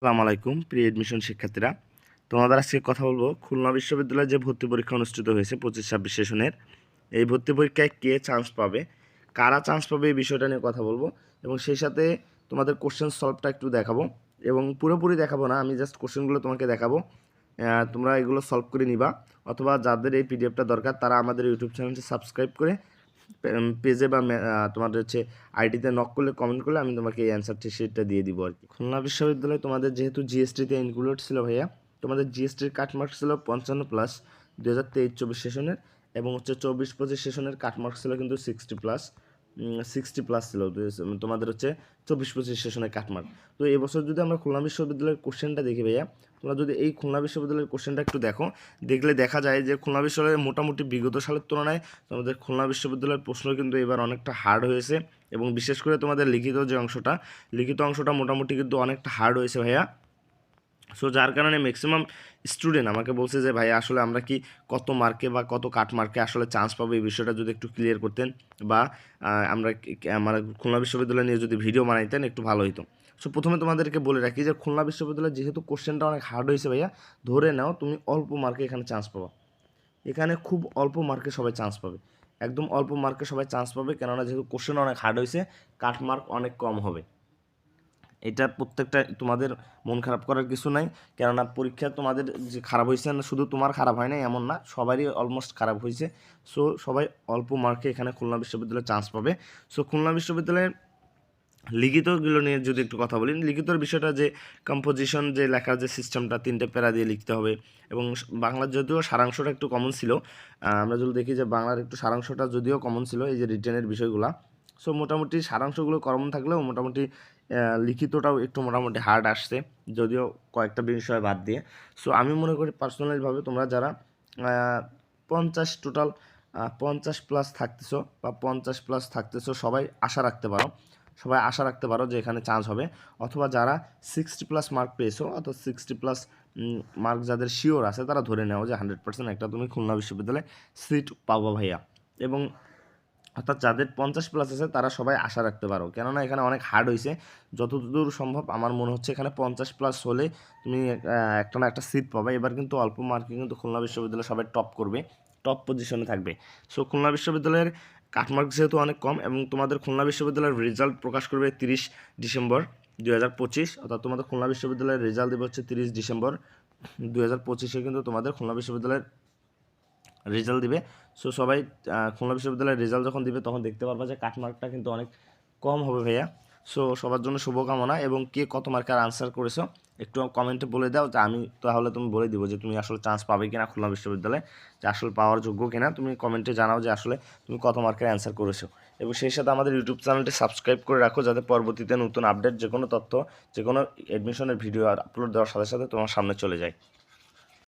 আসসালামু আলাইকুম, প্রিয় এডমিশন শিক্ষার্থীরা। তোমাদের আজকে কথা বলব, খুলনা বিশ্ববিদ্যালয়ে যে ভর্তি পরীক্ষা অনুষ্ঠিত হয়েছে পঁচিশ ছাব্বিশ সেশনের, এই ভর্তি পরীক্ষায় কে চান্স পাবে, কারা চান্স পাবে এই বিষয়টা নিয়ে কথা বলব এবং সেই সাথে তোমাদের কোশ্চেন সলভটা একটু দেখাবো এবং পুরোপুরি দেখাবো না, আমি জাস্ট কোশ্চেনগুলো তোমাকে দেখাবো। তোমরা এগুলো সলভ করে নিবা, অথবা যাদের এই পিডিএফটা দরকার, তারা আমাদের ইউটিউব চ্যানেলটি সাবস্ক্রাইব করে পেজে বা তোমার হচ্ছে আইডিতে নক করলে কমেন্ট করলে আমি তোমাকে এই অ্যান্সারটি সেটটা দিয়ে দিব আর কি। খুলনা বিশ্ববিদ্যালয়ে তোমাদের যেহেতু জিএসটিতে ইনক্লুড ছিল ভাইয়া, তোমাদের জিএসটির কাটমার্ক ছিল পঞ্চান্ন প্লাস দু হাজার তেইশ চব্বিশ সেশনের এবং হচ্ছে চব্বিশ পঁচিশ সেশনের কাটমার্ক ছিল কিন্তু সিক্সটি প্লাস সিক্সটি প্লাস ছিল তো তোমাদের হচ্ছে চব্বিশ পঁচিশ সেশনের কাটমার্ক। তো এবছর যদি আমরা খুলনা বিশ্ববিদ্যালয়ের কোশ্চেনটা দেখি ভাইয়া, তোমরা যদি এই খুলনা বিশ্ববিদ্যালয়ের কোশ্চেনটা একটু দেখো, দেখলে দেখা যায় যে খুলনা বিশ্ববিদ্যালয়ে মোটামুটি বিগত সালের তুলনায় তোমাদের খুলনা বিশ্ববিদ্যালয়ের প্রশ্ন কিন্তু এবার অনেকটা হার্ড হয়েছে এবং বিশেষ করে তোমাদের লিখিত যে অংশটা, লিখিত অংশটা মোটামুটি কিন্তু অনেকটা হার্ড হয়েছে ভাইয়া। সো যার কারণে ম্যাক্সিমাম স্টুডেন্ট আমাকে বলছে যে, ভাই, আসলে আমরা কি কত মার্কে বা কত কাট মার্কে আসলে চান্স পাবো? এই বিষয়টা যদি একটু ক্লিয়ার করতেন বা আমরা আমরা খুলনা বিশ্ববিদ্যালয় নিয়ে যদি ভিডিও বানাইতেন, একটু ভালো হতো সো প্রথমে তোমাদেরকে বলে রাখি যে, খুলনা বিশ্ববিদ্যালয় যেহেতু কোশ্চেনটা অনেক হার্ড হয়েছে ভাইয়া, ধরে নাও তুমি অল্প মার্কে এখানে চান্স পাবা। এখানে খুব অল্প মার্কে সবাই চান্স পাবে। একদম অল্প মার্কে সবাই চান্স পাবে, কেননা যেহেতু কোশ্চেন অনেক হার্ড হয়েছে কাট মার্ক অনেক কম হবে। এটা প্রত্যেকটা তোমাদের মন খারাপ করার কিছু নাই। কেননা পরীক্ষা তোমাদের যে খারাপ হয়েছে না, শুধু তোমার খারাপ হয় না এমন না, সবারই অলমোস্ট খারাপ হয়েছে। সো সবাই অল্প মার্কে এখানে খুলনা বিশ্ববিদ্যালয়ে চান্স পাবে। সো খুলনা বিশ্ববিদ্যালয়ের লিখিতগুলো নিয়ে যদি একটু কথা বলি, লিখিতর বিষয়টা যে কম্পোজিশন যে লেখার যে সিস্টেমটা তিনটে প্যারা দিয়ে লিখতে হবে। এবং বাংলার যদিও সারাংশটা একটু কমন ছিল আমরা যদি দেখি যে বাংলার একটু সারাংশটা যদিও কমন ছিল, এই যে রিটেনের বিষয়গুলা। সো মোটামুটি সারাংশগুলো কমন থাকলেও মোটামুটি লিখিতটাও একটু মোটামুটি হার্ড আসছে, যদিও কয়েকটা বিষয় বাদ দিয়ে। সো আমি মনে করি পার্সোনালিভাবে তোমরা যারা পঞ্চাশ টোটাল পঞ্চাশ প্লাস থাকতেছো বা পঞ্চাশ প্লাস থাকতেছো, সবাই আশা রাখতে পারো। সবাই আশা রাখতে পারো যে এখানে চান্স হবে। অথবা যারা সিক্সটি প্লাস মার্ক পেয়েছ অথবা সিক্সটি প্লাস মার্ক যাদের শিওর আছে, তারা ধরে নেও যে হান্ড্রেড পার্সেন্ট একটা তুমি খুলনা বিশ্ববিদ্যালয়ে সিট পাবো ভাইয়া। এবং অর্থাৎ যাদের পঞ্চাশ প্লাস আছে, তারা সবাই আশা রাখতে পারো। কেননা এখানে অনেক হার্ড হয়েছে যতদূর সম্ভব আমার মনে হচ্ছে এখানে পঞ্চাশ প্লাস হলে তুমি একটা না একটা সিট পাবে। এবার কিন্তু অল্প মার্কে কিন্তু খুলনা বিশ্ববিদ্যালয় সবাই টপ করবে টপ পজিশনে থাকবে। সো খুলনা বিশ্ববিদ্যালয়ের কাটমার্ক যেহেতু অনেক কম এবং তোমাদের খুলনা বিশ্ববিদ্যালয়ের রেজাল্ট প্রকাশ করবে তিরিশ ডিসেম্বর দুই হাজার পঁচিশ, অর্থাৎ তোমাদের খুলনা বিশ্ববিদ্যালয়ের রেজাল্ট দেবে হচ্ছে তিরিশ ডিসেম্বর দু হাজার পঁচিশে কিন্তু তোমাদের খুলনা বিশ্ববিদ্যালয়ের রেজাল্ট দিবে। সো সবাই খুলনা বিশ্ববিদ্যালয়ের রেজাল্ট যখন দিবে, তখন দেখতে পারবা যে কাটমার্কটা কিন্তু অনেক কম হবে ভাইয়া। সো সবার জন্য শুভকামনা এবং কে কত মার্কার আনসার করেছ, একটু কমেন্টে বলে দাও যে আমি, তাহলে তুমি বলে দিব যে তুমি আসলে চান্স পাবে কিনা খুলনা বিশ্ববিদ্যালয়ে, যে আসলে পাওয়ার যোগ্য কিনা। তুমি কমেন্টে জানাও যে আসলে তুমি কত মার্কের অ্যান্সার করেছ। এবং সেই সাথে আমাদের ইউটিউব চ্যানেলটি সাবস্ক্রাইব করে রাখো, যাতে পরবর্তীতে নতুন আপডেট যে কোনো তথ্য, যে কোনো অ্যাডমিশনের ভিডিও আপলোড দেওয়ার সাথে সাথে তোমার সামনে চলে যায়।